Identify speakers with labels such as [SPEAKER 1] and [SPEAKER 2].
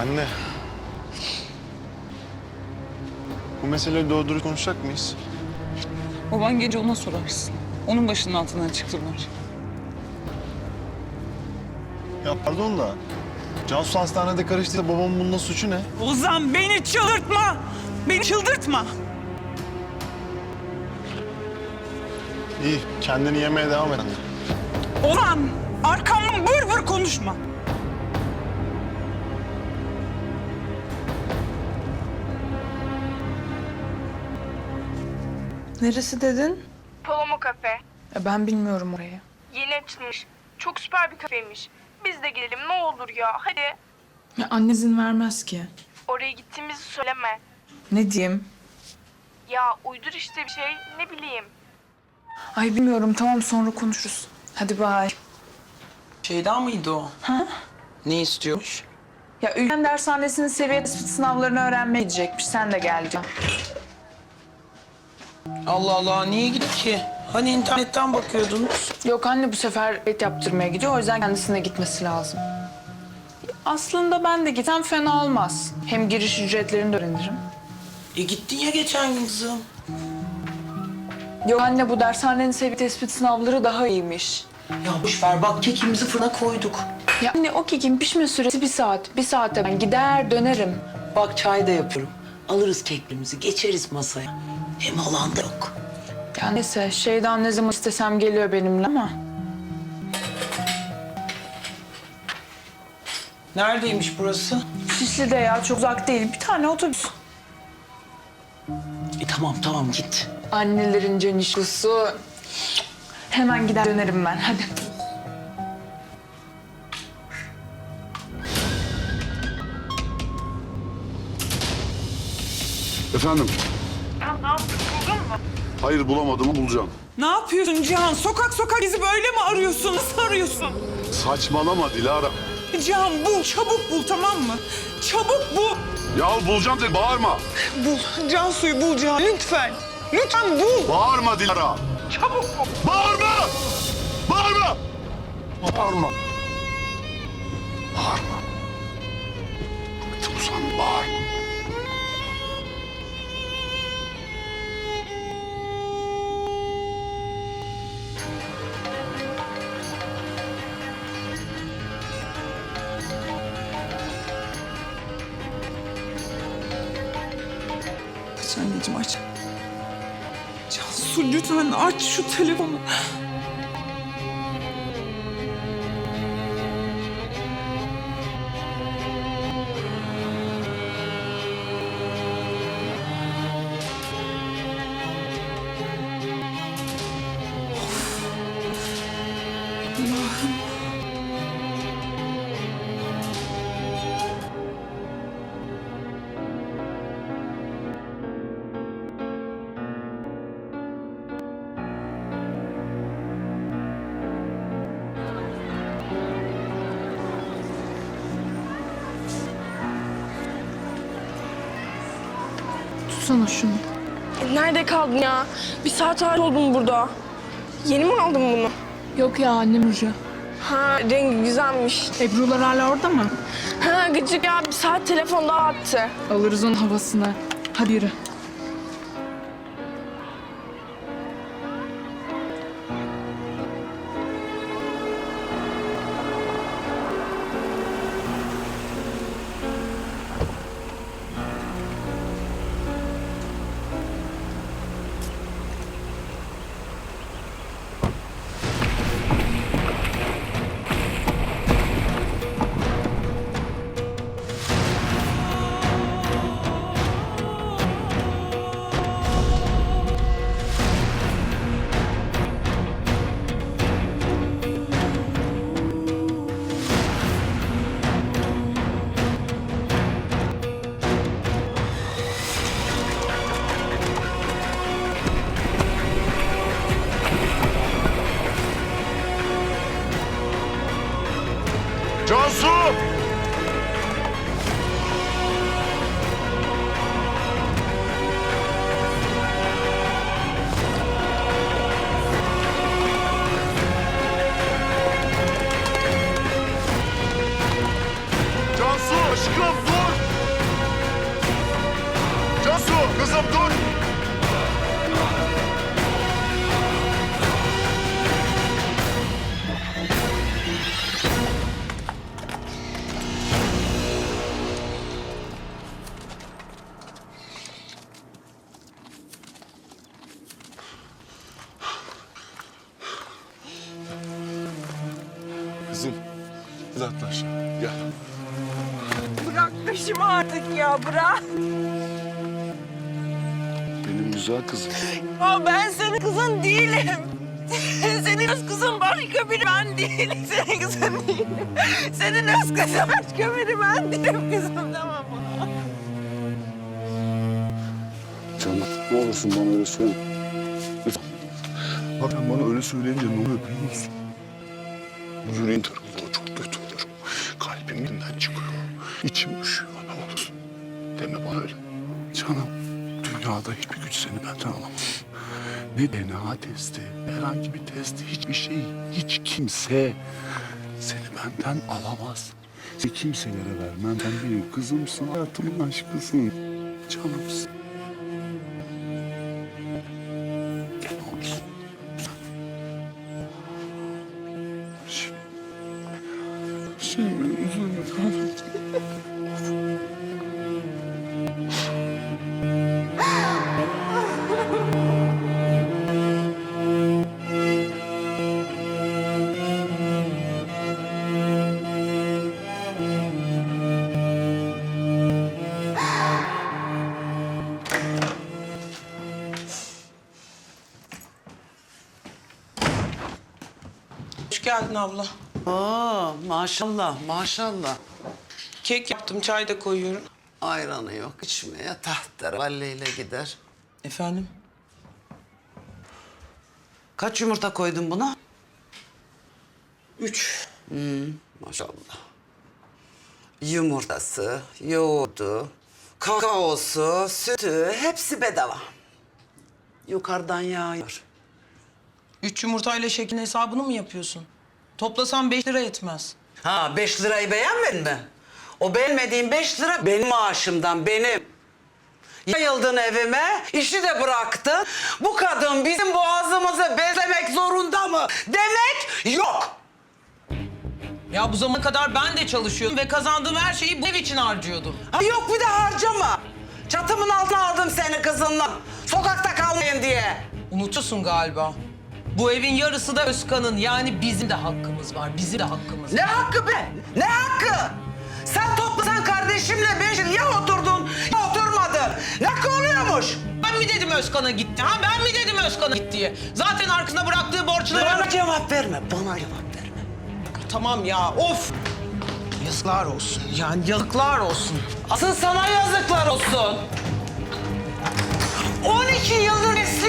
[SPEAKER 1] Anne. Bu meseleyi doğru dürüst konuşacak mıyız?
[SPEAKER 2] Baban gece ona sorarsın. Onun başının altından çıktı bunlar.
[SPEAKER 1] Ya pardon da. Cansu hastanede karıştıysa babamın bunda suçu ne?
[SPEAKER 2] Ozan beni çıldırtma! Beni çıldırtma!
[SPEAKER 1] İyi, kendini yemeye devam et anne.
[SPEAKER 2] Ozan arkamdan vır vır konuşma.
[SPEAKER 3] Neresi dedin?
[SPEAKER 4] Paloma Kafe.
[SPEAKER 3] Ya ben bilmiyorum orayı.
[SPEAKER 4] Yeni açılmış. Çok süper bir kafeymiş. Biz de gidelim ne olur ya. Hadi.
[SPEAKER 3] Ya anne izin vermez ki.
[SPEAKER 4] Oraya gittiğimizi söyleme.
[SPEAKER 3] Ne diyeyim?
[SPEAKER 4] Ya uydur işte bir şey. Ne bileyim.
[SPEAKER 3] Ay bilmiyorum tamam sonra konuşuruz. Hadi bay.
[SPEAKER 5] Şeyda mıydı o? Ha? Ne istiyormuş?
[SPEAKER 3] Ya Ülkem dershanesinin seviye sınavlarını öğrenmeye gidecekmiş. Sen de geleceksin.
[SPEAKER 5] Allah Allah niye gidiyor ki? Hani internetten bakıyordunuz?
[SPEAKER 3] Yok anne bu sefer et yaptırmaya gidiyor. O yüzden kendisine gitmesi lazım. Aslında ben de gitsem fena olmaz. Hem giriş ücretlerini de öğrenirim.
[SPEAKER 5] E gittin ya geçen gün kızım.
[SPEAKER 3] Yok anne bu dershanenin seviye tespit sınavları daha iyiymiş.
[SPEAKER 5] Ya boş ver bak kekimizi fırına koyduk.
[SPEAKER 3] Ya anne o kekin pişme süresi bir saat. Bir saatte ben gider dönerim.
[SPEAKER 5] Bak çay da yapıyorum. Alırız kekimizi geçeriz masaya. Hem halan da yok.
[SPEAKER 3] Ya neyse şeyden ne zaman istesem geliyor benimle ama.
[SPEAKER 5] Neredeymiş burası?
[SPEAKER 3] Şişli'de ya çok uzak değil. Bir tane otobüs.
[SPEAKER 5] E tamam tamam git.
[SPEAKER 3] Annelerin canişkusu. Hemen gider dönerim ben. Hadi.
[SPEAKER 6] Efendim? Hayır bulamadım bulacağım.
[SPEAKER 2] Ne yapıyorsun Cihan? Sokak sokak bizi böyle mi arıyorsun? Nasıl arıyorsun?
[SPEAKER 6] Saçmalama Dilara.
[SPEAKER 2] Cihan bul, çabuk bul tamam mı? Çabuk bul.
[SPEAKER 6] Ya bulacağım de bağırma.
[SPEAKER 2] Bul. Cansu'yu bul Cihan lütfen. Lütfen bul.
[SPEAKER 6] Bağırma Dilara.
[SPEAKER 2] Çabuk bul.
[SPEAKER 6] Bağırma! Bağırma! Bağırma. Bağırma. Bıktım usan bağırma.
[SPEAKER 2] Anneciğim aç. Cansu lütfen aç şu telefonu.
[SPEAKER 3] Tutsana şunu.
[SPEAKER 4] E, Nerede kaldın ya? Bir saat ağır oldum burada. Yeni mi aldın bunu?
[SPEAKER 3] Yok ya annem ruju.
[SPEAKER 4] Ha rengi güzelmiş.
[SPEAKER 3] Ebru'lar hala orada mı?
[SPEAKER 4] Ha gıcık ya bir saat telefonda attı.
[SPEAKER 3] Alırız onun havasını. Hadi yürü. bu?
[SPEAKER 6] Kızım dur. Kızım,
[SPEAKER 7] Bırak peşimi artık ya, bırak.
[SPEAKER 6] Güzel kızım.
[SPEAKER 7] Ya ben senin kızın değilim. Senin öz kızın başka biri ben değilim. Senin kızın değilim. Senin öz kızın başka biri ben değilim kızım tamam mı?
[SPEAKER 6] Canım ne olursun bana öyle söyle. Lütfen. Bak sen bana öyle söyleyince ne oluyor biliyor musun? Yüreğim tarafından çok kötü oluyorum. Kalbim yerinden çıkıyor. İçim üşüyor dünyada hiçbir güç seni benden alamaz. Ne DNA testi, herhangi bir testi, hiçbir şey, hiç kimse seni benden alamaz. Seni kimselere vermem. Sen benim kızımsın, hayatımın aşkısın. Canımsın. Şimdi, üzülme
[SPEAKER 8] geldin abla.
[SPEAKER 5] Oo maşallah maşallah.
[SPEAKER 8] Kek yaptım, çay da koyuyorum.
[SPEAKER 5] Ayranı yok içmeye tahtlara valleyle gider.
[SPEAKER 8] Efendim?
[SPEAKER 5] Kaç yumurta koydun buna?
[SPEAKER 8] Üç.
[SPEAKER 5] Maşallah. Yumurtası, yoğurdu, kakaosu, sütü hepsi bedava. Yukarıdan yağıyor.
[SPEAKER 8] Üç yumurtayla şeklin hesabını mı yapıyorsun? Toplasan beş lira etmez.
[SPEAKER 5] Ha beş lirayı beğenmedin mi? O beğenmediğin beş lira benim maaşımdan benim. Yayıldın evime, işi de bıraktın. Bu kadın bizim boğazımızı beslemek zorunda mı? Demek yok.
[SPEAKER 8] Ya bu zamana kadar ben de çalışıyordum ve kazandığım her şeyi bu ev için harcıyordum.
[SPEAKER 5] Ha yok bir de harcama. Çatımın altına aldım seni kızınla. Sokakta kalmayın diye.
[SPEAKER 8] Unutuyorsun galiba. Bu evin yarısı da Özkan'ın. Yani bizim de hakkımız var. Bizim de hakkımız
[SPEAKER 5] Ne
[SPEAKER 8] var.
[SPEAKER 5] hakkı be? Ne hakkı? Sen toplasan kardeşimle beş yıl ya oturdun ya oturmadın. Ne hakkı oluyormuş?
[SPEAKER 8] Ben mi dedim Özkan'a gitti ha? Ben mi dedim Özkan'a gitti diye? Zaten arkasında bıraktığı borçları...
[SPEAKER 5] Bana cevap verme, bana cevap verme.
[SPEAKER 8] Tamam ya, of! Yazıklar olsun. Yani yazıklar olsun.
[SPEAKER 5] Asıl sana yazıklar olsun. 12 yıldır istiyorum